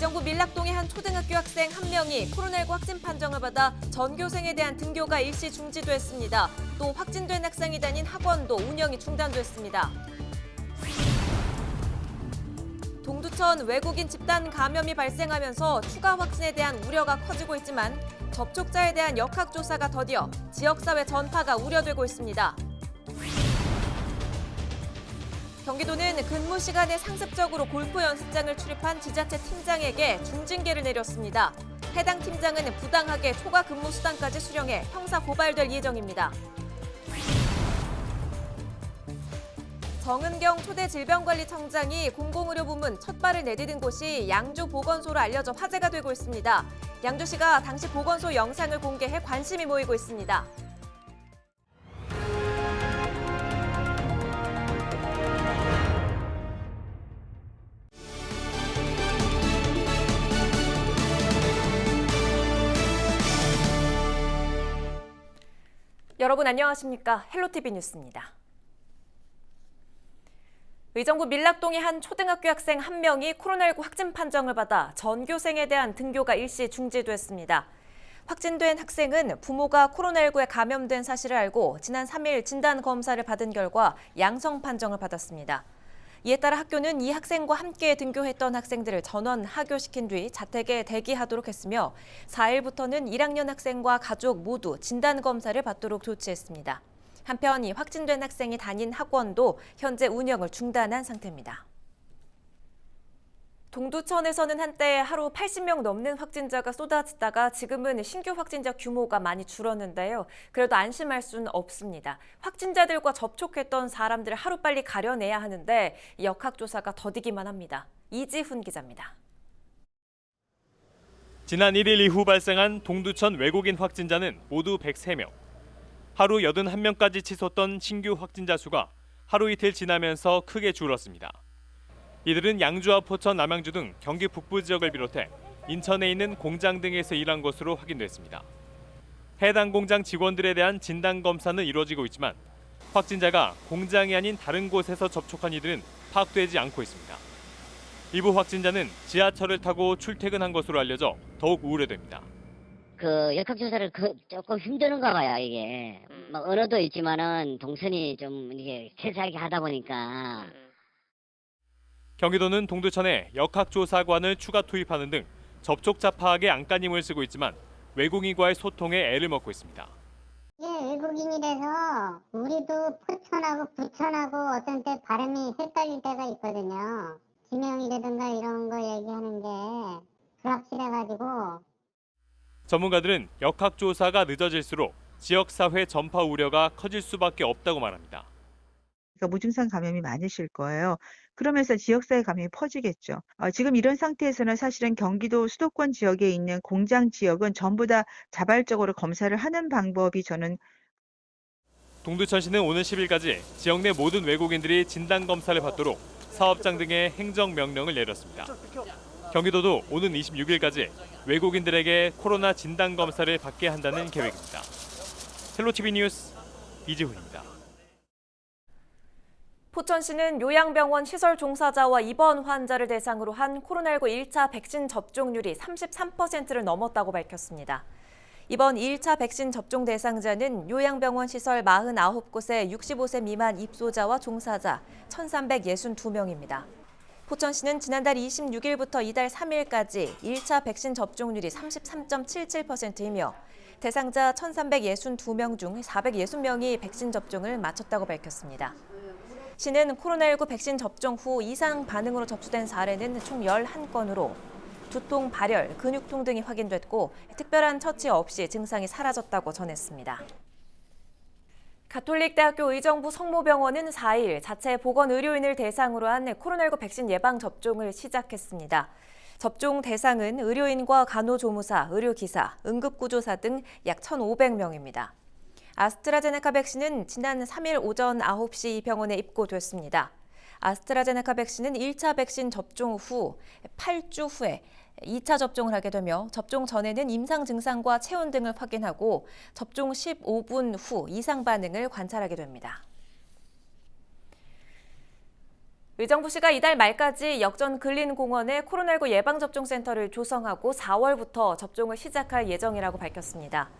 의정부 밀락동의 한 초등학교 학생 한 명이 코로나19 확진 판정을 받아 전교생에 대한 등교가 일시 중지됐습니다. 또 확진된 학생이 다닌 학원도 운영이 중단됐습니다. 동두천 외국인 집단 감염이 발생하면서 추가 확진에 대한 우려가 커지고 있지만 접촉자에 대한 역학조사가 더디어 지역사회 전파가 우려되고 있습니다. 경기도는 근무 시간에 상습적으로 골프 연습장을 출입한 지자체 팀장에게 중징계를 내렸습니다. 해당 팀장은 부당하게 초과 근무 수당까지 수령해 형사 고발될 예정입니다. 정은경 초대 질병관리청장이 공공의료 부문 첫 발을 내디딘 곳이 양주 보건소로 알려져 화제가 되고 있습니다. 양주시가 당시 보건소 영상을 공개해 관심이 모이고 있습니다. 여러분 안녕하십니까? 헬로티비 뉴스입니다. 의정부 밀락동의 한 초등학교 학생 한 명이 코로나19 확진 판정을 받아 전교생에 대한 등교가 일시 중지됐습니다. 확진된 학생은 부모가 코로나19에 감염된 사실을 알고 지난 3일 진단 검사를 받은 결과 양성 판정을 받았습니다. 이에 따라 학교는 이 학생과 함께 등교했던 학생들을 전원 하교시킨 뒤 자택에 대기하도록 했으며 4일부터는 1학년 학생과 가족 모두 진단 검사를 받도록 조치했습니다. 한편 이 확진된 학생이 다닌 학원도 현재 운영을 중단한 상태입니다. 동두천에서는 한때 하루 80명 넘는 확진자가 쏟아지다가 지금은 신규 확진자 규모가 많이 줄었는데요. 그래도 안심할 수는 없습니다. 확진자들과 접촉했던 사람들을 하루빨리 가려내야 하는데 역학조사가 더디기만 합니다. 이지훈 기자입니다. 지난 1일 이후 발생한 동두천 외국인 확진자는 모두 103명. 하루 81명까지 치솟던 신규 확진자 수가 하루 이틀 지나면서 크게 줄었습니다. 이들은 양주와 포천, 남양주 등 경기 북부 지역을 비롯해 인천에 있는 공장 등에서 일한 것으로 확인됐습니다. 해당 공장 직원들에 대한 진단 검사는 이루어지고 있지만 확진자가 공장이 아닌 다른 곳에서 접촉한 이들은 파악되지 않고 있습니다. 일부 확진자는 지하철을 타고 출퇴근한 것으로 알려져 더욱 우려됩니다. 그 역학 조사를 그 조금 힘드는가 봐요 이게 막 언어도 있지만은 동선이 좀 이게 세세하게 하다 보니까 경기도는 동두천에 역학조사관을 추가 투입하는 등 접촉자 파악에 안간힘을 쓰고 있지만 외국인과의 소통에 애를 먹고 있습니다. 이게 외국인이라서 우리도 포천하고 부천하고 어떤 때 발음이 헷갈릴 때가 있거든요. 지명이라든가 이런 거 얘기하는 게 불확실해가지고 전문가들은 역학조사가 늦어질수록 지역사회 전파 우려가 커질 수밖에 없다고 말합니다. 그러니까 무증상 감염이 많으실 거예요. 그러면서 지역사회 감염이 퍼지겠죠. 어, 지금 이런 상태에서는 사실은 경기도 수도권 지역에 있는 공장 지역은 전부 다 자발적으로 검사를 하는 방법이 저는 동두천 시는 오는 10일까지 지역 내 모든 외국인들이 진단 검사를 받도록 사업장 등의 행정 명령을 내렸습니다. 경기도도 오는 26일까지 외국인들에게 코로나 진단 검사를 받게 한다는 계획입니다. 헬로티비 뉴스 이지훈입니다. 포천시는 요양병원 시설 종사자와 입원 환자를 대상으로 한 코로나19 1차 백신 접종률이 33%를 넘었다고 밝혔습니다. 이번 1차 백신 접종 대상자는 요양병원 시설 49곳의 65세 미만 입소자와 종사자 1,362명입니다. 포천시는 지난달 26일부터 이달 3일까지 1차 백신 접종률이 33.77%이며 대상자 1,362명 중 460명이 백신 접종을 마쳤다고 밝혔습니다. 시는 코로나19 백신 접종 후 이상 반응으로 접수된 사례는 총 11건으로 두통, 발열, 근육통 등이 확인됐고 특별한 처치 없이 증상이 사라졌다고 전했습니다. 가톨릭대학교 의정부 성모병원은 4일 자체 보건 의료인을 대상으로 한 코로나19 백신 예방 접종을 시작했습니다. 접종 대상은 의료인과 간호조무사, 의료기사, 응급구조사 등 약 1,500명입니다. 아스트라제네카 백신은 지난 3일 오전 9시 병원에 입고됐습니다. 아스트라제네카 백신은 1차 백신 접종 후 8주 후에 2차 접종을 하게 되며 접종 전에는 임상 증상과 체온 등을 확인하고 접종 15분 후 이상 반응을 관찰하게 됩니다. 의정부시가 이달 말까지 역전 근린공원에 코로나19 예방접종센터를 조성하고 4월부터 접종을 시작할 예정이라고 밝혔습니다.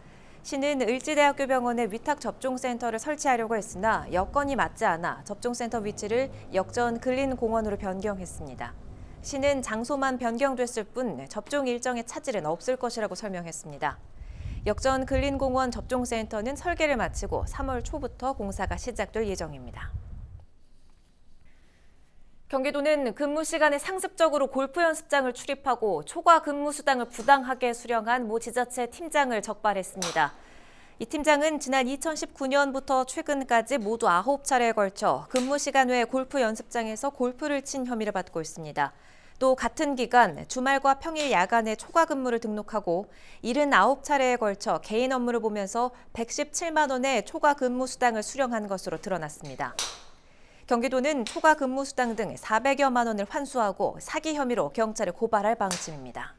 시는 을지대학교 병원에 위탁 접종센터를 설치하려고 했으나 여건이 맞지 않아 접종센터 위치를 역전 근린공원으로 변경했습니다. 시는 장소만 변경됐을 뿐 접종 일정의 차질은 없을 것이라고 설명했습니다. 역전 근린공원 접종센터는 설계를 마치고 3월 초부터 공사가 시작될 예정입니다. 경기도는 근무 시간에 상습적으로 골프 연습장을 출입하고 초과 근무 수당을 부당하게 수령한 모 지자체 팀장을 적발했습니다. 이 팀장은 지난 2019년부터 최근까지 모두 9차례에 걸쳐 근무 시간 외에 골프 연습장에서 골프를 친 혐의를 받고 있습니다. 또 같은 기간 주말과 평일 야간에 초과 근무를 등록하고 79차례에 걸쳐 개인 업무를 보면서 117만 원의 초과 근무 수당을 수령한 것으로 드러났습니다. 경기도는 초과 근무 수당 등 400여만 원을 환수하고 사기 혐의로 경찰에 고발할 방침입니다.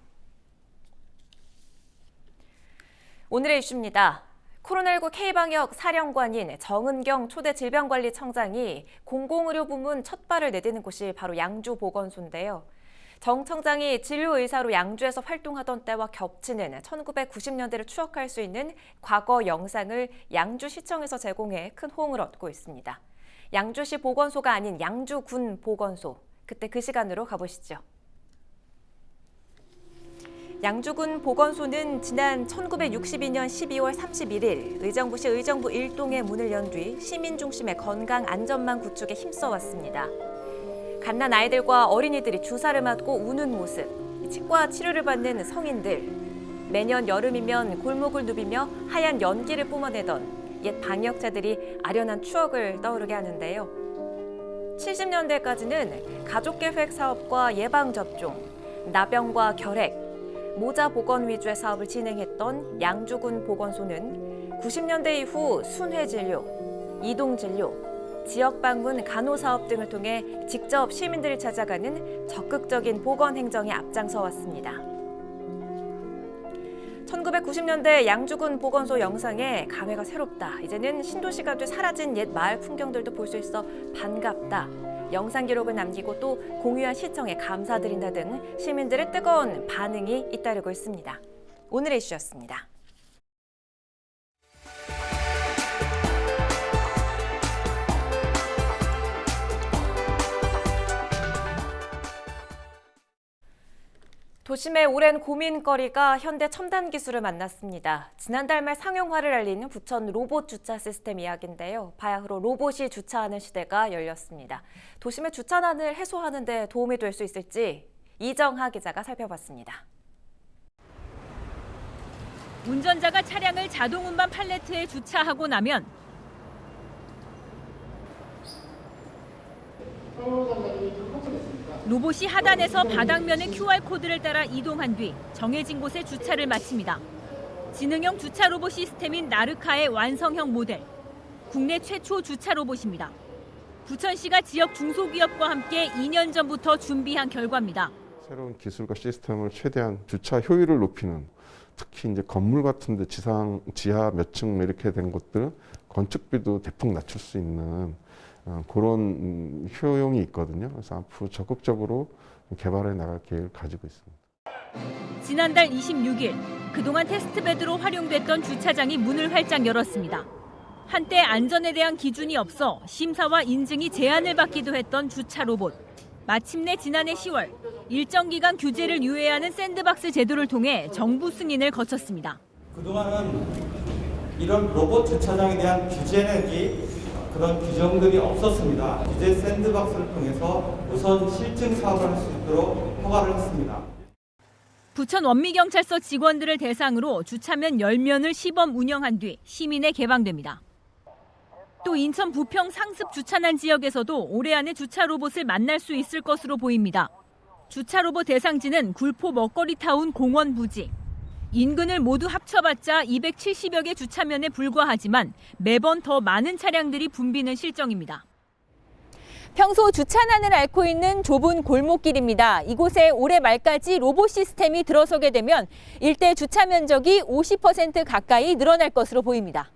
오늘의 이슈입니다. 코로나19 K방역 사령관인 정은경 초대 질병관리청장이 공공의료 부문 첫 발을 내디는 곳이 바로 양주 보건소인데요. 정 청장이 진료의사로 양주에서 활동하던 때와 겹치는 1990년대를 추억할 수 있는 과거 영상을 양주시청에서 제공해 큰 호응을 얻고 있습니다. 양주시 보건소가 아닌 양주군 보건소. 그때 그 시간으로 가보시죠. 양주군 보건소는 지난 1962년 12월 31일 의정부시 의정부 1동에 문을 연 뒤 시민 중심의 건강 안전망 구축에 힘써왔습니다. 갓난 아이들과 어린이들이 주사를 맞고 우는 모습, 치과 치료를 받는 성인들, 매년 여름이면 골목을 누비며 하얀 연기를 뿜어내던 옛 방역자들이 아련한 추억을 떠오르게 하는데요. 70년대까지는 가족계획 사업과 예방접종, 나병과 결핵, 모자 보건 위주의 사업을 진행했던 양주군 보건소는 90년대 이후 순회 진료, 이동 진료, 지역 방문 간호 사업 등을 통해 직접 시민들을 찾아가는 적극적인 보건 행정에 앞장서 왔습니다. 1990년대 양주군 보건소 영상에 감회가 새롭다. 이제는 신도시가 돼 사라진 옛 마을 풍경들도 볼 수 있어 반갑다. 영상 기록을 남기고 또 공유한 시청에 감사드린다 등 시민들의 뜨거운 반응이 잇따르고 있습니다. 오늘의 이슈였습니다. 도심의 오랜 고민거리가 현대 첨단 기술을 만났습니다. 지난달 말 상용화를 알리는 부천 로봇 주차 시스템 이야기인데요. 바야흐로 로봇이 주차하는 시대가 열렸습니다. 도심의 주차난을 해소하는 데 도움이 될 수 있을지 이정하 기자가 살펴봤습니다. 운전자가 차량을 자동 운반 팔레트에 주차하고 나면 로봇이 하단에서 바닥면의 QR코드를 따라 이동한 뒤 정해진 곳에 주차를 마칩니다. 지능형 주차 로봇 시스템인 나르카의 완성형 모델. 국내 최초 주차 로봇입니다. 부천시가 지역 중소기업과 함께 2년 전부터 준비한 결과입니다. 새로운 기술과 시스템을 최대한 주차 효율을 높이는 특히 이제 건물 같은 데 지상 지하 몇 층 이렇게 된 곳들 건축비도 대폭 낮출 수 있는 어, 그런 음, 효용이 있거든요. 그래서 앞으로 적극적으로 개발해 나갈 계획을 가지고 있습니다. 지난달 26일 그동안 테스트베드로 활용됐던 주차장이 문을 활짝 열었습니다. 한때 안전에 대한 기준이 없어 심사와 인증이 제한을 받기도 했던 주차 로봇. 마침내 지난해 10월 일정 기간 규제를 유예하는 샌드박스 제도를 통해 정부 승인을 거쳤습니다. 그동안은 이런 로봇 주차장에 대한 규제내기 그런 규정들이 없었습니다. 규제 샌드박스를 통해서 우선 실증 사업을 할 수 있도록 허가를 했습니다. 부천 원미경찰서 직원들을 대상으로 주차면 10면을 시범 운영한 뒤 시민에 개방됩니다. 또 인천 부평 상습 주차난 지역에서도 올해 안에 주차 로봇을 만날 수 있을 것으로 보입니다. 주차 로봇 대상지는 굴포 먹거리 타운 공원 부지. 인근을 모두 합쳐봤자 270여 개 주차면에 불과하지만 매번 더 많은 차량들이 붐비는 실정입니다. 평소 주차난을 앓고 있는 좁은 골목길입니다. 이곳에 올해 말까지 로봇 시스템이 들어서게 되면 일대 주차 면적이 50% 가까이 늘어날 것으로 보입니다.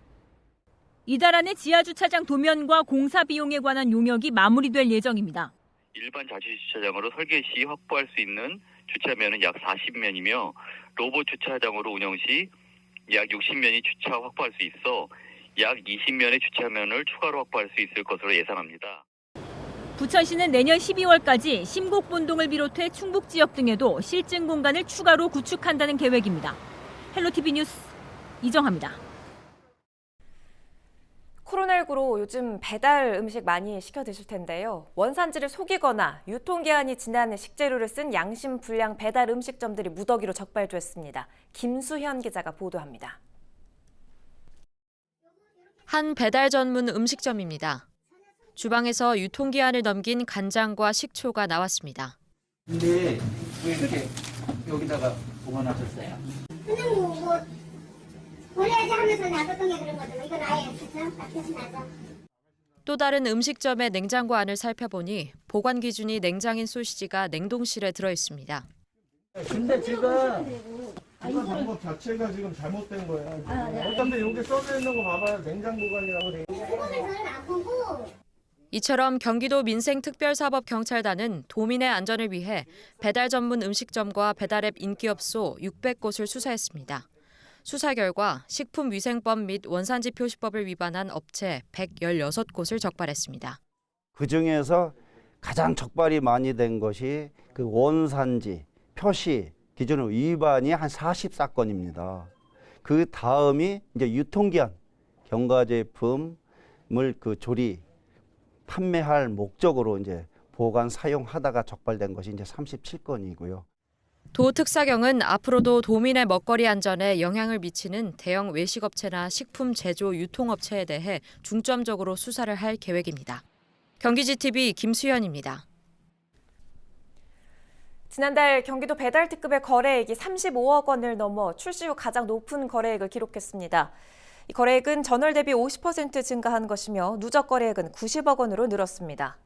이달 안에 지하 주차장 도면과 공사 비용에 관한 용역이 마무리될 예정입니다. 일반 자주주차장으로 설계 시 확보할 수 있는 주차면은 약 40면이며 로봇 주차장으로 운영 시 약 60면이 주차 확보할 수 있어 약 20면의 주차면을 추가로 확보할 수 있을 것으로 예상합니다. 부천시는 내년 12월까지 심곡본동을 비롯해 충북 지역 등에도 실증 공간을 추가로 구축한다는 계획입니다. 헬로티비 뉴스 이정합니다. 코로나19로 요즘 배달 음식 많이 시켜 드실 텐데요. 원산지를 속이거나 유통기한이 지난 식재료를 쓴 양심 불량 배달 음식점들이 무더기로 적발됐습니다. 김수현 기자가 보도합니다. 한 배달 전문 음식점입니다. 주방에서 유통기한을 넘긴 간장과 식초가 나왔습니다. 근데 왜 이렇게 여기다가 보관하셨어요? 그냥 뭐, 뭐 버려야지 하면서 놔뒀던 게 그런 거죠. 이건 아예 그죠? 밖에서 놔둬. 또 다른 음식점의 냉장고 안을 살펴보니 보관 기준이 냉장인 소시지가 냉동실에 들어 있습니다. 근데 지금 방법 자체가 지금 잘못된 거예요. 어차피 여기 써져 있는 거 봐봐요. 냉장 보관이라고 돼 있는 그거는 저는 안 보고 이처럼 경기도 민생특별사법경찰단은 도민의 안전을 위해 배달 전문 음식점과 배달앱 인기업소 600곳을 수사했습니다. 수사 결과 식품위생법 및 원산지 표시법을 위반한 업체 116곳을 적발했습니다. 그 중에서 가장 적발이 많이 된 것이 그 원산지 표시 기준을 위반이 한 40사건입니다. 그 다음이 이제 유통기한 경과 제품을 그 조리 판매할 목적으로 이제 보관 사용하다가 적발된 것이 이제 37건이고요. 도 특사경은 앞으로도 도민의 먹거리 안전에 영향을 미치는 대형 외식업체나 식품 제조 유통업체에 대해 중점적으로 수사를 할 계획입니다. 경기지TV 김수현입니다. 지난달 경기도 배달 특급의 거래액이 35억 원을 넘어 출시 후 가장 높은 거래액을 기록했습니다. 이 거래액은 전월 대비 50% 증가한 것이며 누적 거래액은 90억 원으로 늘었습니다.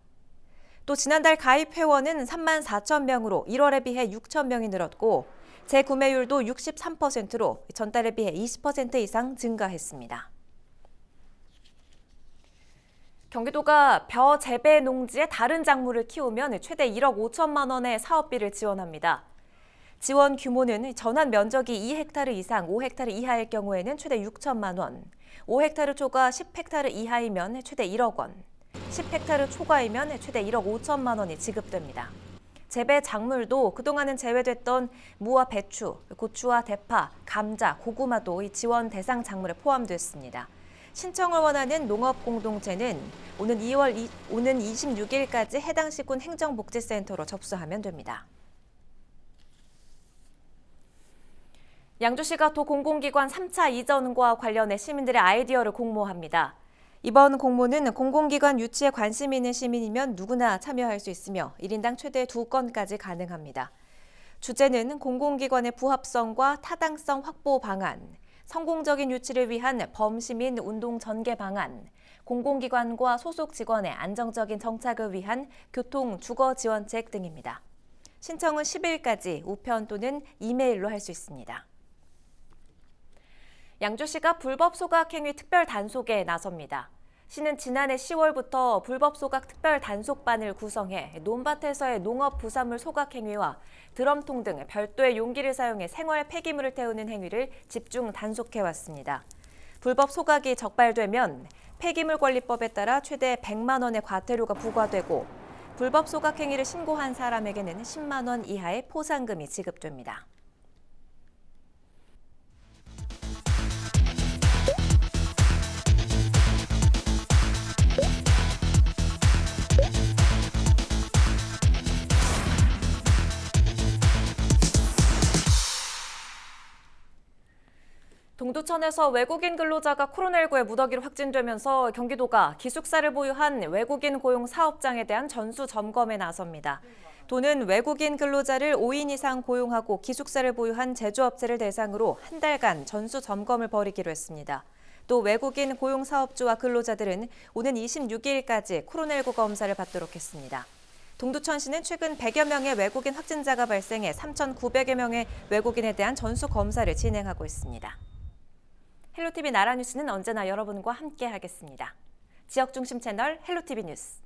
또 지난달 가입 회원은 3만 4천 명으로 1월에 비해 6천 명이 늘었고 재구매율도 63%로 전달에 비해 20% 이상 증가했습니다. 경기도가 벼 재배 농지에 다른 작물을 키우면 최대 1억 5천만 원의 사업비를 지원합니다. 지원 규모는 전환 면적이 2헥타르 이상 5헥타르 이하일 경우에는 최대 6천만 원, 5헥타르 초과 10헥타르 이하이면 최대 1억 원, 10헥타르 초과이면 최대 1억 5천만 원이 지급됩니다. 재배 작물도 그동안은 제외됐던 무와 배추, 고추와 대파, 감자, 고구마도 이 지원 대상 작물에 포함됐습니다. 신청을 원하는 농업 공동체는 오는 2월 이, 오는 26일까지 해당 시군 행정복지센터로 접수하면 됩니다. 양주시가 도 공공기관 3차 이전과 관련해 시민들의 아이디어를 공모합니다. 이번 공모는 공공기관 유치에 관심 있는 시민이면 누구나 참여할 수 있으며 1인당 최대 2건까지 가능합니다. 주제는 공공기관의 부합성과 타당성 확보 방안, 성공적인 유치를 위한 범시민 운동 전개 방안, 공공기관과 소속 직원의 안정적인 정착을 위한 교통 주거 지원책 등입니다. 신청은 10일까지 우편 또는 이메일로 할 수 있습니다. 양주시가 불법 소각 행위 특별 단속에 나섭니다. 시는 지난해 10월부터 불법 소각 특별 단속반을 구성해 논밭에서의 농업 부산물 소각 행위와 드럼통 등 별도의 용기를 사용해 생활 폐기물을 태우는 행위를 집중 단속해 왔습니다. 불법 소각이 적발되면 폐기물 관리법에 따라 최대 100만 원의 과태료가 부과되고 불법 소각 행위를 신고한 사람에게는 10만 원 이하의 포상금이 지급됩니다. 동두천에서 외국인 근로자가 코로나19에 무더기로 확진되면서 경기도가 기숙사를 보유한 외국인 고용 사업장에 대한 전수 점검에 나섭니다. 도는 외국인 근로자를 5인 이상 고용하고 기숙사를 보유한 제조업체를 대상으로 한 달간 전수 점검을 벌이기로 했습니다. 또 외국인 고용 사업주와 근로자들은 오는 26일까지 코로나19 검사를 받도록 했습니다. 동두천시는 최근 100여 명의 외국인 확진자가 발생해 3,900여 명의 외국인에 대한 전수 검사를 진행하고 있습니다. 헬로티비 나라 뉴스는 언제나 여러분과 함께 하겠습니다. 지역 중심 채널 헬로티비 뉴스.